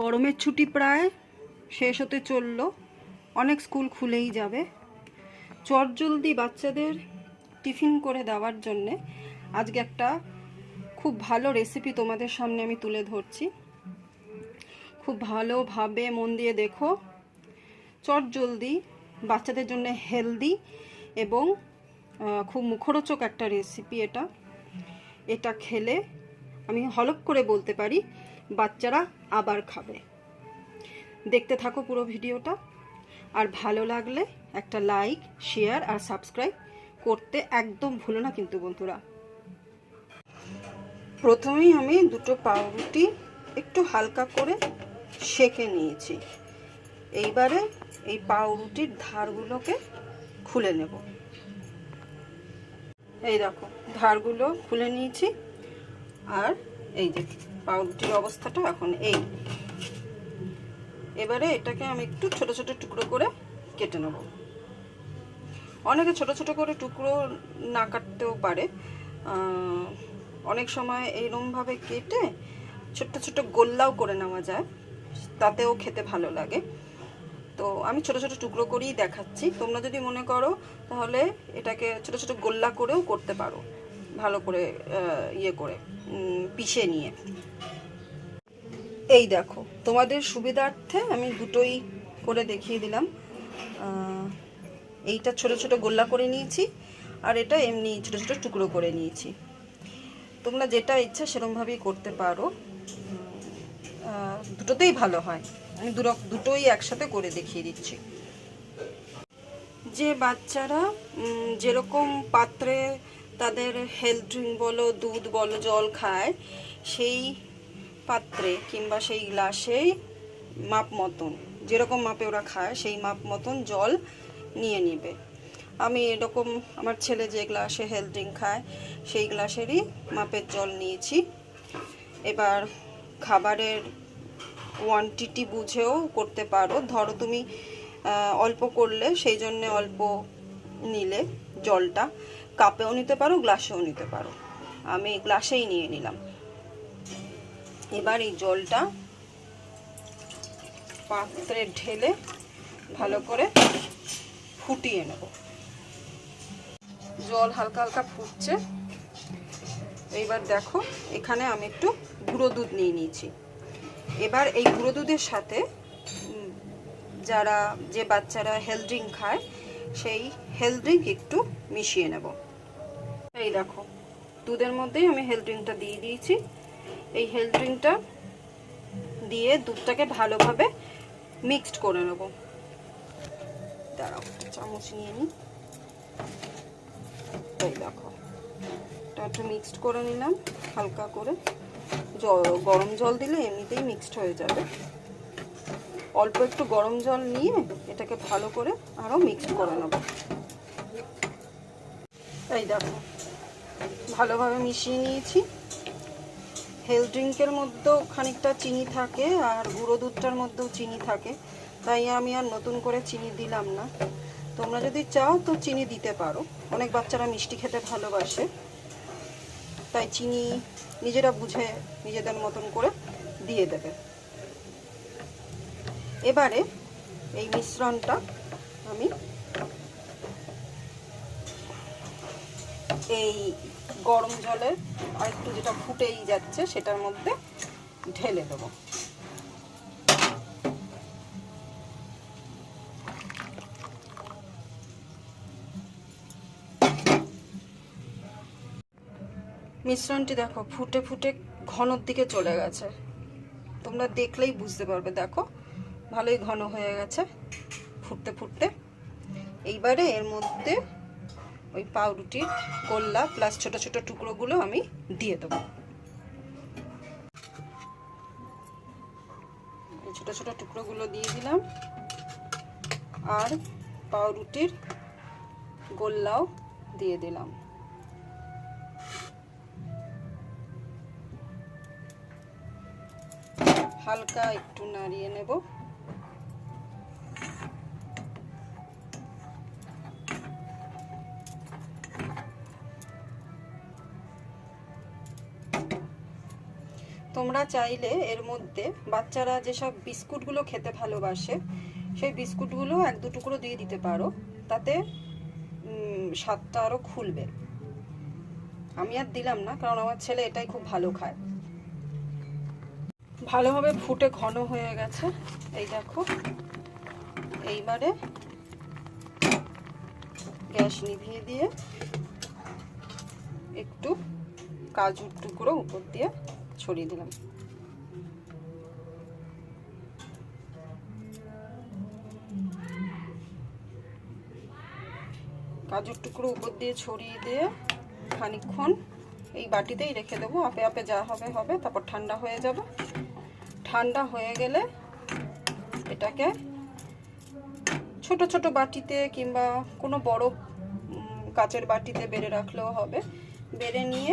গরমের ছুটি প্রায় শেষ হতে চলল। অনেক স্কুল খুলেই যাবে। চটজলদি বাচ্চাদের টিফিন করে দেওয়ার জন্যে আজকে একটা খুব ভালো রেসিপি তোমাদের সামনে আমি তুলে ধরছি। খুব ভালোভাবে মন দিয়ে দেখো। চটজলদি বাচ্চাদের জন্য হেলদি এবং খুব মুখরোচক একটা রেসিপি এটা। এটা খেলে আমি হলপ করে বলতে পারি বাচ্চারা আবার খাবে। দেখতে থাকো পুরো ভিডিওটা। আর ভালো লাগলে একটা লাইক শেয়ার আর সাবস্ক্রাইব করতে একদম ভুলো না কিন্তু বন্ধুরা। প্রথমেই আমি দুটো পাউরুটি একটু হালকা করে সেকে নিয়েছি। এইবারে এই পাউরুটির ধারগুলোকে খুলে নেব। এই দেখো, ধারগুলো খুলে নিয়েছি। আর এই যে পাউরুটির অবস্থাটা এখন এই। এবারে এটাকে আমি একটু ছোট ছোট টুকরো করে কেটে নেব। অনেকে ছোট ছোট করে টুকরো না কাটতেও পারে। অনেক সময় এইরমভাবে কেটে ছোট্ট ছোট গোল্লাও করে নেওয়া যায়, তাতেও খেতে ভালো লাগে। তো আমি ছোট ছোট টুকরো করেই দেখাচ্ছি। তোমরা যদি মনে করো, তাহলে এটাকে ছোট ছোট গোল্লা করেও করতে পারো। ভালো করে ইয়ে করে পিষে নিয়ে। এই দেখো, তোমাদের সুবিধার্থে আমি দুটোই করে দেখিয়ে দিলাম। এইটা ছোট ছোট গোল্লা করে নিয়েছি, আর এটা এমনি ছোট ছোট টুকরো করে নিয়েছি। তোমরা যেটা ইচ্ছা সেরকমভাবেই করতে পারো। দুটোতেই ভালো হয়। আমি দুটোই একসাথে করে দেখিয়ে দিচ্ছি। যে বাচ্চারা যেরকম পাত্রে তাদের হেলথ ড্রিঙ্ক বলো, দুধ বলো, জল খায়, সেই পাত্রে কিংবা সেই গ্লাসেই মাপ মতন, যেরকম মাপে ওরা খায়, সেই মাপ মতন জল নিয়ে নেবে। আমি এরকম আমার ছেলে যে গ্লাসে হেলথ ড্রিঙ্ক খায়, সেই গ্লাসেরই মাপের জল নিয়েছি। এবার খাবারের কোয়ান্টিটি বুঝেও করতে পারো। ধরো তুমি অল্প করলে, সেই জন্য অল্প নিলে জলটা। কাপেও নিতে পারো, গ্লাসেও নিতে পারো। আমি গ্লাসেই নিয়ে নিলাম। এবার এই জলটা পাত্রে ঢেলে ভালো করে ফুটিয়ে নেব। জল হালকা হালকা ফুটছে। এইবার দেখো, এখানে আমি একটু গুঁড়ো দুধ নিয়ে নিয়েছি। এবার এই গুঁড়ো দুধের সাথে যারা, যে বাচ্চারা হেলথ ড্রিঙ্ক খায়, সেই হেলথ ড্রিঙ্ক একটু মিশিয়ে নেব। এই দেখো, দুধের মধ্যেই আমি হেলথ ড্রিঙ্কটা দিয়ে দিয়েছি। এই হেলথ ড্রিঙ্কটা দিয়ে দুধটাকে ভালোভাবে মিক্সড করে নেব। দাঁড়াও চামচ নিয়ে নিই। এই দেখো একটু মিক্সড করে নিলাম, হালকা করে। জল, গরম জল দিলে এমনিতেই মিক্সড হয়ে যাবে। অল্প একটু গরম জল নিয়ে এটাকে ভালো করে আরও মিক্সড করে নেব। এই দেখো ভালোভাবে মিশিয়ে নিয়েছি। হেলথ ড্রিঙ্কের মধ্যেও খানিকটা চিনি থাকে আর গুঁড়ো দুধটার মধ্যেও চিনি থাকে। তাই আমি আর নতুন করে চিনি দিলাম না। তোমরা যদি চাও তো চিনি দিতে পারো। অনেক বাচ্চারা মিষ্টি খেতে ভালোবাসে। তাই চিনি নিজেরা বুঝে নিজেদের মতন করে দিয়ে দেবে। এবারে এই মিশ্রণটা আমি এই গরম জলে আর একটু যেটা ফুটেই যাচ্ছে, সেটার মধ্যে ঢেলে দেবো। মিশ্রণটি দেখো, ফুটে ফুটে ঘনর দিকে চলে গেছে। তোমরা দেখলেই বুঝতে পারবে, দেখো, ভালোই ঘন হয়ে গেছে, ফুটতে ফুটতে। এইবারে এর মধ্যে ওই পাউরুটির গোল্লা প্লাস ছোট ছোট টুকরোগুলো আমি দিয়ে দেবো। ছোট ছোট টুকরোগুলো দিয়ে দিলাম। আর পাউরুটির গোল্লাও দিয়ে দিলাম। হালকা একটু নাড়িয়ে নেব। তোমরা চাইলে এর মধ্যে বাচ্চারা যেসব বিস্কুটগুলো খেতে ভালোবাসে, সেই বিস্কুটগুলো এক দু টুকরো দিয়ে দিতে পারো। তাতে স্বাদটা আরও খুলবে। আমি আর দিলাম না, কারণ আমার ছেলে এটাই খুব ভালো খায়। ভালোভাবে ফুটে ঘন হয়ে গেছে। এই দেখো, এইবারে গ্যাস নিভিয়ে দিয়ে একটু কাজুর টুকরো উপর দিয়ে ছড়িয়ে দিলাম। কাজুর টুকরো উপর দিয়ে ছড়িয়ে দিয়ে খানিকক্ষণ এই বাটিতেই রেখে দেবো। আপে আপে যা হবে হবে, তারপর ঠান্ডা হয়ে যাবে। ঠান্ডা হয়ে গেলে এটাকে ছোট ছোট বাটিতে কিংবা কোনো বড় কাচের বাটিতে বেড়ে রাখলেও হবে। বেড়ে নিয়ে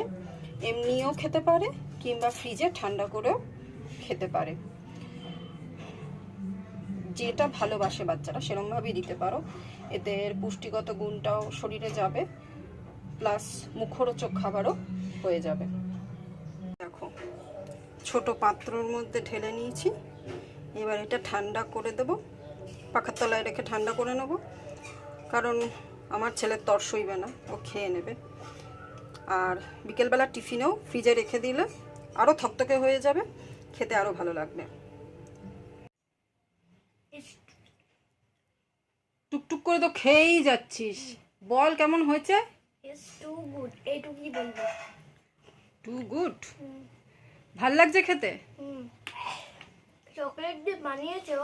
এমনিও খেতে পারে কিংবা ফ্রিজে ঠান্ডা করেও খেতে পারে। যেটা ভালোবাসে বাচ্চারা, সেরমভাবেই দিতে পারো। এতে এর পুষ্টিগত গুণটাও শরীরে যাবে, প্লাস মুখরোচক খাবারও হয়ে যাবে। দেখো, ছোট পাত্রর মধ্যে ঢেলে নিয়েছি। এবার এটা ঠান্ডা করে দেব। পাখার তলায় রেখে ঠান্ডা করে নেব। কারণ আমার ছেলের তর সইবে না, ও খেয়ে নেবে। আর বিকেলবেলা টিফিনেও ফ্রিজে রেখে দিলে আরও থকথকে হয়ে যাবে খেতে আরও ভালো লাগবে। টুকটুক করে তো খেয়েই যাচ্ছিস। বল কেমন হয়েছে? টু গুড ভালো লাগছে খেতে? হুম। চকলেট দিয়ে বানিয়েছো?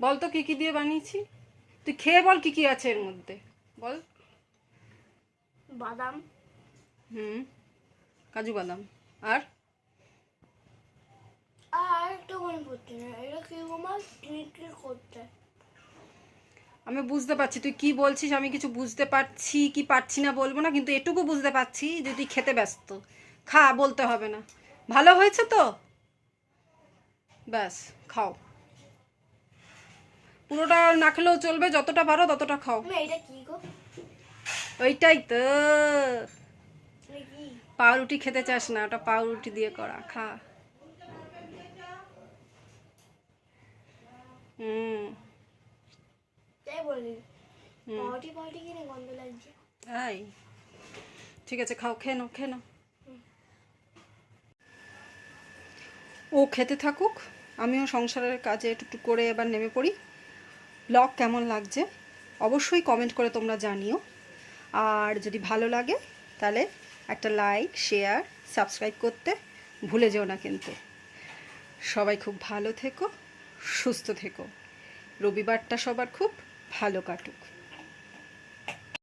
বল তো কি কি দিয়ে বানিয়েছি। তুই খেয়ে বল কি কি আছে এর মধ্যে। বল। বাদাম। হুম কাজু বাদাম। আর? আর একটা পড়ছে না এটা কি আমার ট্রিট করতে আমি বুঝতে পারছি তুই কি বলছিস আমি কিছু বুঝতে পারছি কি পারছি না বলব না কিন্তু এটুকু বুঝতে পারছি যে তুই খেতে ব্যস্ত। খা বলতে হবে না। ভালো হয়েছে তো? ব্যাস খাও। পুরোটা না খেলেও চলবে যতটা পারো ততটা খাও। এটা কি গো? ওইটাই তো। পাউরুটি খেতে চাস না ওটা পাউরুটি দিয়ে করা খা। হুম। তাই বলি পাউটি পাউটি কিনে গন্ধ লাগছে। তাই? ঠিক আছে খাও খেয়ে নাও খেয়ে নাও। ও খেতে থাকুক আমিও সংসারের কাজে একটু করে এবার নেমে পড়ি। ব্লগ কেমন লাগছে? অবশ্যই কমেন্ট করে তোমরা জানিও। আর যদি ভালো লাগে তাহলে একটা লাইক শেয়ার সাবস্ক্রাইব করতে ভুলে যেও না কিন্তু। সবাই খুব ভালো থেকো। সুস্থ থেকো। রবিবারটা সবার খুব ভালো কাটুক।